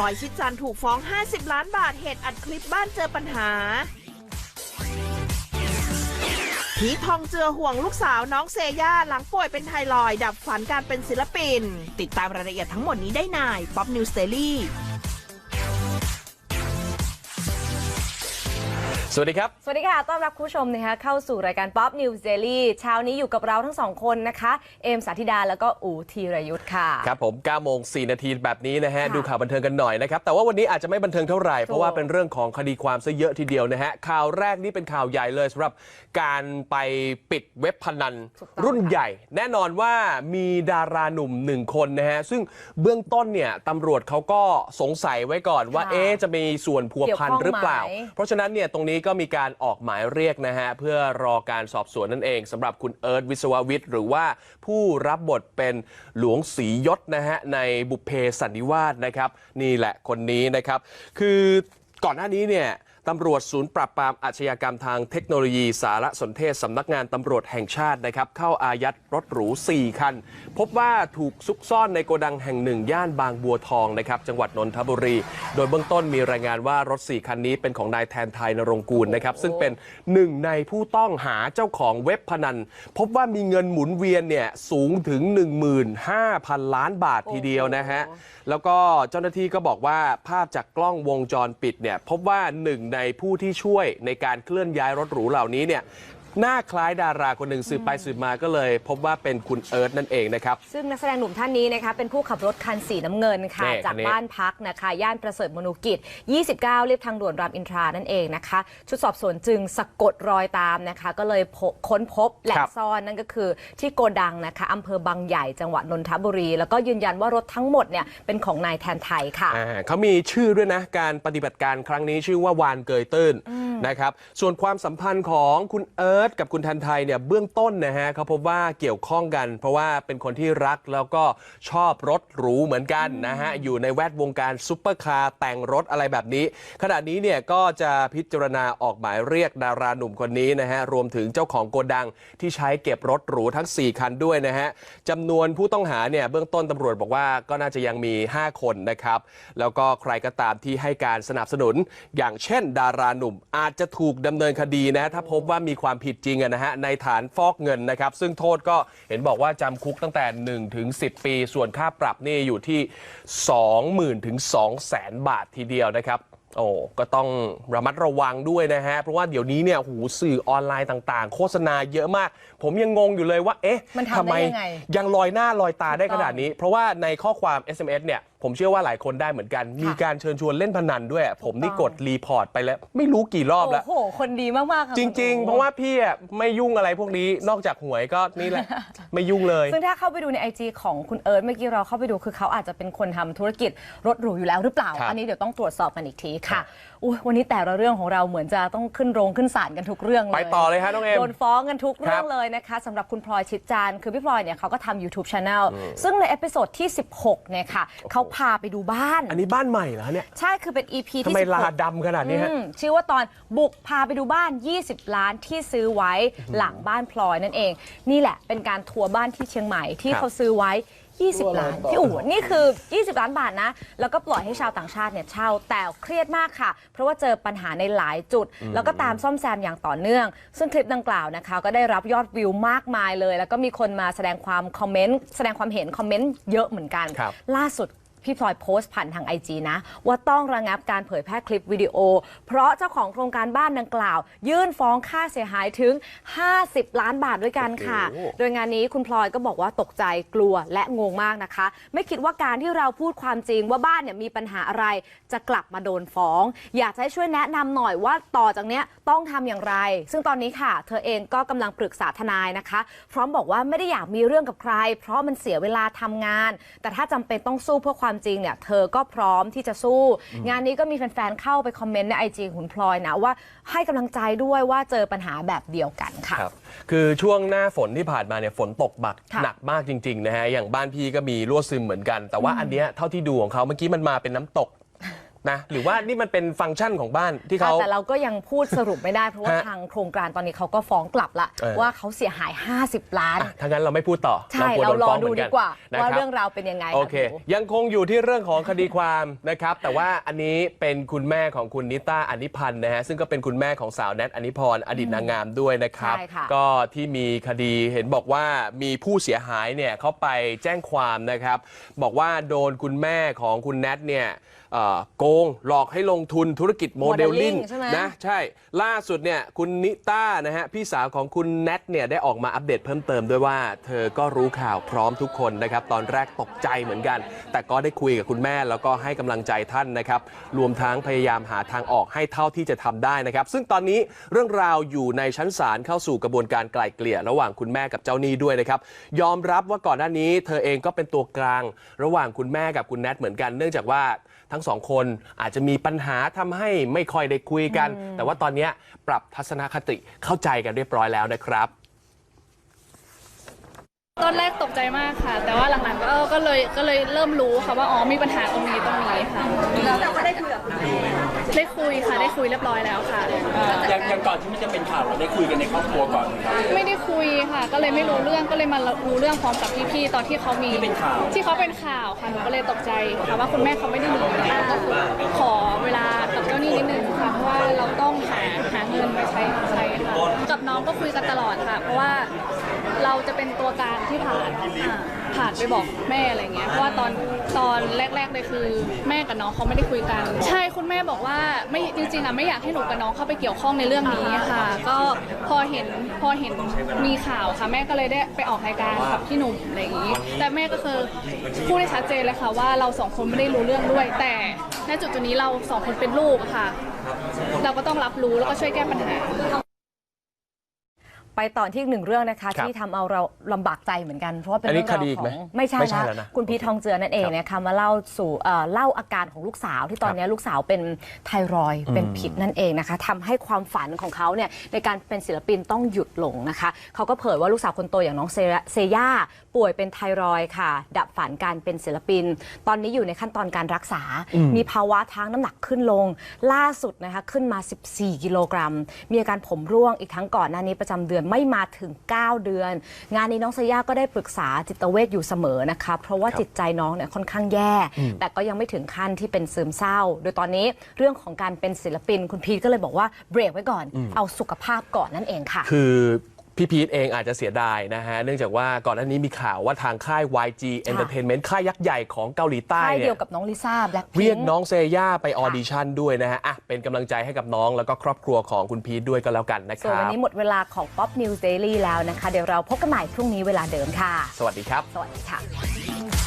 ลอยชิดจันทร์ถูกฟ้อง 50 ล้านบาทเหตุอัดคลิปบ้านเจอปัญหาพีทองเจือห่วงลูกสาวน้องเซย่าหลังป่วยเป็นไทรอยด์ดับฝันการเป็นศิลปิน ติดตามรายละเอียดทั้งหมดนี้ได้ในป๊อปนิวสเตอรี่ วัสดีครับ สวัสดีค่ะ ต้อนรับคุณผู้ชมนะคะเข้าสู่รายการ Pop News Daily เช้านี้อยู่กับเราทั้งสองคนนะคะ เอมสาธิดาแล้วก็อูธีรยุทธ์ค่ะ ครับผม9โมง4นาทีแบบนี้นะฮะ ค่ะดูข่าวบันเทิงกันหน่อยนะครับ แต่ว่าวันนี้อาจจะไม่บันเทิงเท่าไหร่ เพราะว่าเป็นเรื่องของคดีความซะเยอะทีเดียวนะฮะ ข่าวแรกนี่เป็นข่าวใหญ่เลยสำหรับการไปปิดเว็บพนันถูกต้อง รุ่น ใหญ่แน่นอนว่ามีดาราหนุ่มหนึ่งคนนะฮะ ซึ่งเบื้องต้นเนี่ยตำรวจเขาก็สงสัยไว้ก่อนว่าค่ะเอ๊ะจะมีส่วนพัวพันเกี่ยวข้องหรือเปล่าไหมเพราะฉะนั้นเนี่ยตรงนี้ก็มีการออกหมายเรียกนะฮะเพื่อรอการสอบสวนนั่นเองสำหรับคุณเอิร์ธวิศววิทย์หรือว่าผู้รับบทเป็นหลวงศรียศนะฮะในบุพเพสันนิวาสนะครับ นี่แหละคนนี้นะครับ คือก่อนหน้านี้เนี่ย ตำรวจศูนย์ปราบปรามอาชญากรรมทางเทคโนโลยีสารสนเทศสำนักงานตำรวจแห่งชาตินะครับ เข้าอายัดรถหรู 4 คัน พบว่าถูกซุกซ่อนในโกดังแห่งหนึ่ง ย่านบางบัวทองนะครับ จังหวัดนนทบุรี โดยเบื้องต้นมีรายงานว่ารถ 4 คันนี้เป็นของนายแทนไทยนรงกูลนะครับ ซึ่งเป็นหนึ่งในผู้ต้องหาเจ้าของเว็บพนัน พบว่ามีเงินหมุนเวียนเนี่ยสูงถึง 15,000 ล้านบาททีเดียวนะฮะแล้วก็เจ้าหน้าที่ก็บอกว่าภาพจากกล้องวงจรปิดเนี่ยพบว่าหนึ่งในในผู้ที่ช่วยในการเคลื่อนย้ายรถหรูเหล่านี้เนี่ย หน้าคล้ายดาราคนหนึ่งสืบไปสืบมาก็เลย พบว่าเป็นคุณเอิร์ธนั่นเองนะครับ ซึ่งนักแสดงหนุ่มท่านนี้นะคะเป็นผู้ขับรถคันสีน้ำเงินค่ะ นี่จากคันนี้ บ้านพักนะคะ ย่านประเสริฐมนุกิจ 29 เรียบทางด่วนรามอินทรานั่นเองนะคะ ชุดสอบสวนจึงสะกดรอยตามนะคะ ก็เลยพบค้นพบแหล่คงรับซ่อนนั่นก็คือที่โกดังนะคะอำเภอบางใหญ่จังหวัดนนทบุรี แล้วก็ยืนยันว่ารถทั้งหมดเนี่ยเป็นของนายแทนไทยค่ะ อ่าเขามีชื่อด้วยนะ การปฏิบัติการครั้งนี้ชื่อว่าวานเกยตื้นนะครับ ส่วนความสัมพันธ์ของคุณเอิร์ธกับคุณทันไทยเนี่ยเบื้องต้นนะฮะเขาพบว่าเกี่ยวข้องกัน เพราะว่าเป็นคนที่รักแล้วก็ชอบรถหรูเหมือนกันนะฮะอยู่ในแวดวงการซุปเปอร์คาร์แต่งรถอะไรแบบนี้ ขณะนี้เนี่ยก็จะพิจารณาออกหมายเรียกดาราหนุ่มคนนี้นะฮะรวมถึงเจ้าของโกดังที่ใช้เก็บรถหรูทั้ง 4 คันด้วยนะฮะจำนวนผู้ต้องหาเนี่ยเบื้องต้นตำรวจบอกว่าก็น่าจะยังมี 5 คนนะครับแล้วก็ใครก็ตามที่ให้การสนับสนุน อย่างเช่น ดาราหนุ่มอาจจะถูกดำเนินคดีนะถ้าพบว่ามีความผิดจริงอะนะฮะในฐานฟอกเงินนะครับ ซึ่งโทษก็เห็นบอกว่าจำคุกตั้งแต่ 1 ถึง 10 ปี ส่วนค่าปรับนี่อยู่ที่ 20,000 ถึง 200,000 บาททีเดียวนะครับโอ้ก็ต้องระมัดระวังด้วยนะฮะ เพราะว่าเดี๋ยวนี้เนี่ยหูสื่อออนไลน์ต่างๆ โฆษณาเยอะมาก ผมยังงงอยู่เลยว่า เอ๊ะมันทำได้ไมยังไง ยังลอยหน้าลอยตาได้ถูกต้ของนาดนี้ เพราะว่าในข้อความ SMS เนี่ย ผมเชื่อว่าหลายคนได้เหมือนกัน มีการเชิญชวนเล่นพนันด้วย ผมนี่กดรีพอร์ตไปแล้ว ไม่รู้กี่รอบแล้ว โอ้โห คนดีมากๆค่ะจคุณริงๆโอ้เพราะว่าพี่อะไม่ยุ่งอะไรพวกนี้นอกจากหวยก็นี่แหละ ไม่ยุ่งเลย ซึ่งถ้าเข้าไปดูใน IG ของคุณเอิร์ธเมื่อกี้เราเข้าไปดูคือเขาอาจจะเป็นคนทำธุรกิจรถหรูอยู่แล้วหรือเปล่า ครับ อันนี้เดี๋ยวต้องตรวจสอบกันอีกทีค่ะอุ้ยวันนี้แต่ละเรื่องของเราเหมือนจะต้องขึ้นโรงขึ้นศาลกันทุกเรื่องเลย ไปต่อเลยฮะน้องเอ็ม โดนฟ้องกันทุกเรื่อคงรับเลยนะคะสำหรับคุณพลอยชิดจันทร์คือพี่พลอยเนี่ยเขาก็ทำ YouTube Channel ซึ่งในเอพิโซดที่ 16 เนี่ยค่ะเขาพาไปดูบ้าน อันนี้บ้านใหม่เหรอเนี่ย ใช่คือเป็น EP ทำที่ไม16ลาดำขนาดนี้ฮะอืมชื่อว่าตอนบุกพาไปดูบ้าน 20 ล้านที่ซื้อไว้หลังบ้านพลอยนั่นเอง นี่แหละเป็นการทัวร์บ้านที่เชียงใหม่ที่ครับเขาซื้อไว้ 20 ล้านพี่อู๋นี่คือ 20 ล้านบาทนะ แล้วก็ปล่อยให้ชาวต่างชาติเนี่ยเช่าแต่เครียดมากค่ะ เพราะว่าเจอปัญหาในหลายจุด แล้วก็ตามซ่อมแซมอย่างต่อเนื่อง ซึ่งคลิปดังกล่าวนะคะ ก็ได้รับยอดวิวมากมายเลย แล้วก็มีคนมาแสดงความคอมเมนต์แสดงความเห็นคอมเมนต์เยอะเหมือนกันครับล่าสุด พี่พลอยโพสต์ผ่านทาง IG นะ ว่าต้องระงับการเผยแพร่คลิปวิดีโอ เพราะเจ้าของโครงการบ้านดังกล่าว ยื่นฟ้องค่าเสียหายถึง 50 ล้านบาทด้วยกันค่ะโอ้โหโดยงานนี้คุณพลอยก็บอกว่าตกใจกลัวและงงมากนะคะ ไม่คิดว่าการที่เราพูดความจริงว่าบ้านเนี่ยมีปัญหาอะไรจะกลับมาโดนฟ้อง อยากจะให้ช่วยแนะนำหน่อยว่าต่อจากเนี้ยต้องทำอย่างไร ซึ่งตอนนี้ค่ะ เธอเองก็กำลังปรึกษาทนายนะคะ พร้อมบอกว่าไม่ได้อยากมีเรื่องกับใคร เพราะมันเสียเวลาทำงาน แต่ถ้าจำเป็นต้องสู้เพื่อความจริงเนี่ยเธอก็พร้อมที่จะสู้ งานนี้ก็มีแฟนๆเข้าไปคอมเมนต์ในไอจีคุณพลอยนะว่าให้กำลังใจด้วยว่าเจอปัญหาแบบเดียวกันค่ะ ครับคือช่วงหน้าฝนที่ผ่านมาเนี่ยฝนตกบักค่ะหนักมากจริงๆนะฮะอย่างบ้านพี่ก็มีรั่วซึมเหมือนกัน แต่ว่าอันเนี้ยเท่าที่ดูของเขาเมื่อกี้มันมาเป็นน้ำตก นะหรือว่านี่มันเป็นฟังก์ชันของบ้านที่เขา แต่เราก็ยังพูดสรุปไม่ได้ เพราะว่าฮะ ทางโครงการตอนนี้เขาก็ฟ้องกลับละเออว่าเขาเสียหาย 50 ล้าน อะถ้างั้นเราไม่พูดต่อใช่กลัวเราโนรอฟ้งดูหมืนดีกว่า นะว่าครับเรื่องราวเป็นยังไงโอเคหนู ยังคงอยู่ที่เรื่องของคดีความนะครับ แต่ว่าอันนี้เป็นคุณแม่ของคุณนิต้าอนิพันธ์นะฮะ ซึ่งก็เป็นคุณแม่ของสาวแนทอนิพรอดีตนางงามด้วยนะครับ ใช่ค่ะก็ที่มีคดีเห็นบอกว่ามีผู้เสียหายเนี่ยเขาไปแจ้งความนะครับ บอกว่าโดนคุณแม่ของคุณแนทเนี่ยเอ่อโกงหลอกให้ลงทุนธุรกิจโมเดลลิ่ง Modeling ใช่ไหม นะ ใช่ ล่าสุดเนี่ยคุณนิต้านะฮะ พี่สาวของคุณแนทเนี่ย ได้ออกมาอัปเดตเพิ่มเติมด้วยว่า เธอก็รู้ข่าวพร้อมทุกคนนะครับ ตอนแรกตกใจเหมือนกัน แต่ก็ได้คุยกับคุณแม่แล้วก็ให้กำลังใจท่านนะครับ รวมทั้งพยายามหาทางออกให้เท่าที่จะทำได้นะครับ ซึ่งตอนนี้เรื่องราวอยู่ในชั้นศาลเข้าสู่กระบวนการไกล่เกลี่ย ระหว่างคุณแม่กับเจ้าหนี้ด้วยนะครับยอมรับว่าก่อนหน้านี้ เธอเองก็เป็นตัวกลาง ระหว่างคุณแม่กับคุณแนทเหมือนกันเนื่องจากว่าทั้งสองคนอาจจะมีปัญหาทำให้ไม่ค่อยได้คุยกัน แต่ว่าตอนเนี้ยปรับทัศนคติเข้าใจกันเรียบร้อยแล้วนะครับตอนแรกตกใจมากค่ะ แต่ว่าหลังๆก็ก็เลยก็เลยเริ่มรู้ค่ะว่าอ๋อมีปัญหาตรงนี้ตรงนี้ค่ะเราก็ได้คุยกับได้คุยค่ะได้คุยเรียบร้อยแล้วค่ะอย่างอย่างก่อนที่มันจะเป็นข่าวเราได้คุยกันในครอบครัวก่อนไหมครับไม่ได้คุยค่ะ ก็เลยไม่รู้เรื่องก็เลยมารู้เรื่องพร้อมกับพี่ๆตอนที่เขามีที่เป็นข่าวที่เขาเป็นข่าวค่ะหนูก็เลยตกใจค่ะว่าคุณแม่เขาไม่ได้ห องก็คุยกันตลอดค่ะ เพราะว่าเราจะเป็นตัวกลางที่ผ่านผ่านไปบอกแม่อะไรเงี้ยเพราะว่าตอนตอนแรกๆเลยคือ แม่กับน้องเขาไม่ได้คุยกัน ใช่คุณแม่บอกว่าไม่จริงๆอะไม่อยากให้หนูกับน้องเข้าไปเกี่ยวข้องในเรื่องนี้ค่ะ ก็พอเห็นพอเห็นมีข่าวค่ะ แม่ก็เลยได้ไปออกรายการกับพี่หนุ่มอะไรอย่างนี้ แต่แม่ก็คือพูดได้ชัดเจนเลยค่ะว่าเราสองคนไม่ได้รู้เรื่องด้วย แต่ในจุดจุดนี้เราสองคนเป็นลูกค่ะ เราก็ต้องรับรู้แล้วก็ช่วยแก้ปัญหา ไปต่อที่อีกหนึ่งเรื่องนะคะครับที่ทำเอาเราลำบากใจเหมือนกัน เพราะว่าเป็นอันนี้เรื่องราวคดีอีกขไหมองไม่ใช่ไม่ใช่นะแล้วนะคุณพีททองเจือนั่นเองครับนะคะมาเล่าสู่เอ่อเล่าอาการของลูกสาวที่ตอนนี้ลูกสาวเป็นไทรอยด์เป็นพิษนั่นเองนะคะทำให้ความฝันของเขาเนี่ยในการเป็นศิลปินต้องหยุดลงนะคะเขาก็เผยว่าลูกสาวคนโตอย่างน้องเซยเซย่าป่วยเป็นไทรอยด์ค่ะ ดับฝันการเป็นศิลปิน ตอนนี้อยู่ในขั้นตอนการรักษา มีภาวะทั้งน้ำหนักขึ้นลง ล่าสุดนะคะขึ้นมา 14 กิโลกรัม มีอาการผมร่วงอีกทั้งก่อนหน้านี้ประจำเดือนไม่มาถึง 9 เดือน งานนี้น้องเซย่าก็ได้ปรึกษาจิตเวชอยู่เสมอนะคะเพราะว่าครับจิตใจน้องเนี่ยค่อนข้างแย่ แต่ก็ยังไม่ถึงขั้นที่เป็นซึมเศร้า โดยตอนนี้เรื่องของการเป็นศิลปินคุณพีทก็เลยบอกว่าเบรกไว้ก่อน เอาสุขภาพก่อนนั่นเองค่ะ คือ พี่พีทเองอาจจะเสียดายนะฮะ เนื่องจากว่าก่อนหน้านี้มีข่าวว่าทางค่าย YG Entertainment ค่ายยักษ์ใหญ่ของเกาหลีใต้ค่ายเนี่เดียยวกับน้องลิซ่าแบล็คพิเรียงกน้องเซย่าไปออดิชั่นด้วยนะฮะอะเป็นกำลังใจให้กับน้องแล้วก็ครอบครัวของคุณพีทด้วยก็แล้วกันนะคส่วนรัวันบ นี้หมดเวลาของ Pop News Daily แล้วนะคะ เดี๋ยวเราพบกันใหม่พรุ่งนี้เวลาเดิมค่ะ สวัสดีครับ สวัสดีค่ะ